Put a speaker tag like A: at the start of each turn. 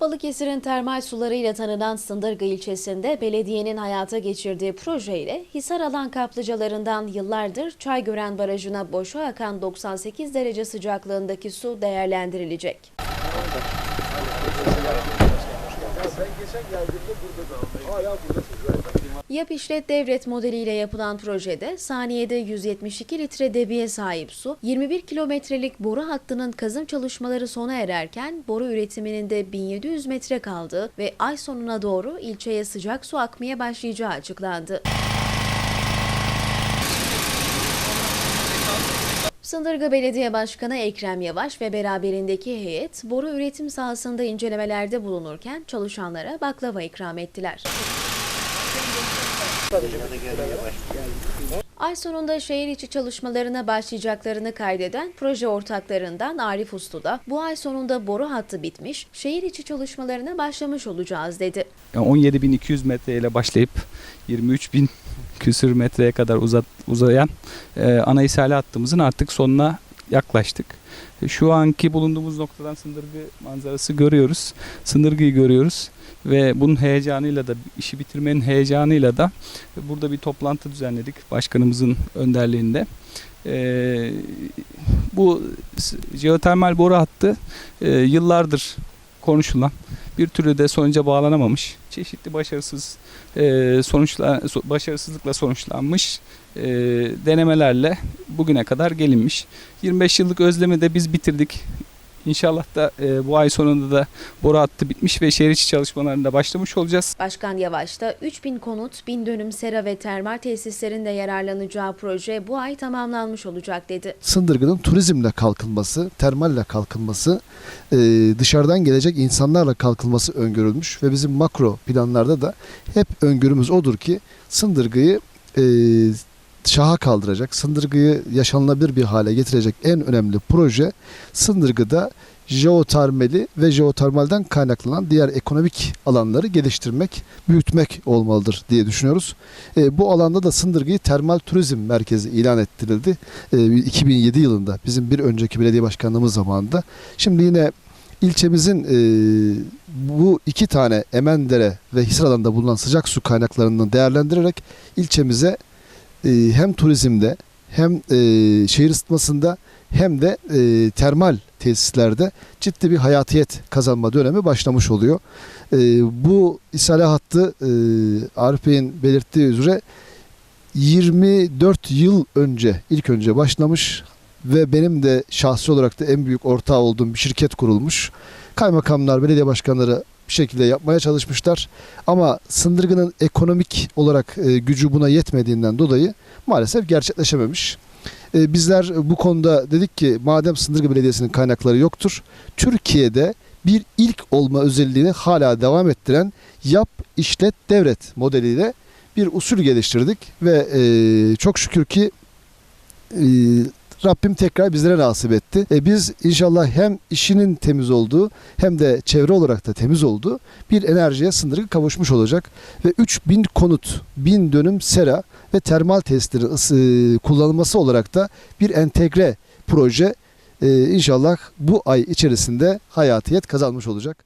A: Balıkesir'in termal sularıyla tanınan Sındırgı ilçesinde belediyenin hayata geçirdiği projeyle Hisar alan kaplıcalarından yıllardır Çaygören Barajı'na boşa akan 98 derece sıcaklığındaki su değerlendirilecek. Yap işlet devret modeliyle yapılan projede saniyede 172 litre debiye sahip su, 21 kilometrelik boru hattının kazım çalışmaları sona ererken boru üretiminin de 1700 metre kaldığı ve ay sonuna doğru ilçeye sıcak su akmaya başlayacağı açıklandı. Sındırgı Belediye Başkanı Ekrem Yavaş ve beraberindeki heyet boru üretim sahasında incelemelerde bulunurken çalışanlara baklava ikram ettiler. Ay sonunda şehir içi çalışmalarına başlayacaklarını kaydeden proje ortaklarından Arif Uslu da bu ay sonunda boru hattı bitmiş, şehir içi çalışmalarına başlamış olacağız dedi.
B: Yani 17.200 metre ile başlayıp 23.000 küsür metreye kadar uzat, uzayan e, ana ishale hattımızın artık sonuna yaklaştık. E, Şu anki bulunduğumuz noktadan Sındırgı manzarası görüyoruz. Sındırgı'yı görüyoruz ve bunun heyecanıyla da işi bitirmenin heyecanıyla da burada bir toplantı düzenledik başkanımızın önderliğinde. E, bu jeotermal boru hattı e, yıllardır konuşulan bir türlü de sonuca bağlanamamış çeşitli başarısız e, sonuçla so- başarısızlıkla sonuçlanmış e, denemelerle bugüne kadar gelinmiş. 25 yıllık özlemi de biz bitirdik. İnşallah da e, bu ay sonunda da boru hattı bitmiş ve şehir içi çalışmalarında başlamış olacağız.
A: Başkan Yavaş da 3000 konut, 1000 dönüm sera ve termal tesislerin de yararlanacağı proje bu ay tamamlanmış olacak dedi.
C: Sındırgı'nın turizmle kalkınması, termalle kalkınması, e, dışarıdan gelecek insanlarla kalkınması öngörülmüş ve bizim makro planlarda da hep öngörümüz odur ki Sındırgı'yı e, şaha kaldıracak, Sındırgı'yı yaşanılabilir bir hale getirecek en önemli proje Sındırgı'da jeotermali ve jeotermalden kaynaklanan diğer ekonomik alanları geliştirmek, büyütmek olmalıdır diye düşünüyoruz. E, bu alanda da Sındırgı'yı termal turizm merkezi ilan ettirildi. E, 2007 yılında bizim bir önceki belediye başkanlığımız zamanında. Şimdi yine ilçemizin e, bu iki tane Emendere ve Hisar alanında bulunan sıcak su kaynaklarını değerlendirerek ilçemize e, hem turizmde hem e, şehir ısıtmasında hem de e, termal tesislerde ciddi bir hayatiyet kazanma dönemi başlamış oluyor. Bu ishale hattı e, Arif Bey'in belirttiği üzere 24 yıl önce ilk önce başlamış ve benim de şahsi olarak da en büyük ortağı olduğum bir şirket kurulmuş. Kaymakamlar, belediye başkanları bir şekilde yapmaya çalışmışlar. Ama Sındırgı'nın ekonomik olarak e, gücü buna yetmediğinden dolayı maalesef gerçekleşememiş. E, bizler bu konuda dedik ki madem Sındırgı Belediyesi'nin kaynakları yoktur, Türkiye'de bir ilk olma özelliğini hala devam ettiren yap, işlet, devret modeliyle bir usul geliştirdik ve e, çok şükür ki e, Rabbim tekrar bizlere nasip etti. E, biz inşallah hem işinin temiz olduğu hem de çevre olarak da temiz olduğu bir enerjiye sındırgı kavuşmuş olacak. Ve 3000 konut, 1000 dönüm sera ve termal tesisleri ısı- kullanılması olarak da bir entegre proje e, inşallah bu ay içerisinde hayatiyet kazanmış olacak.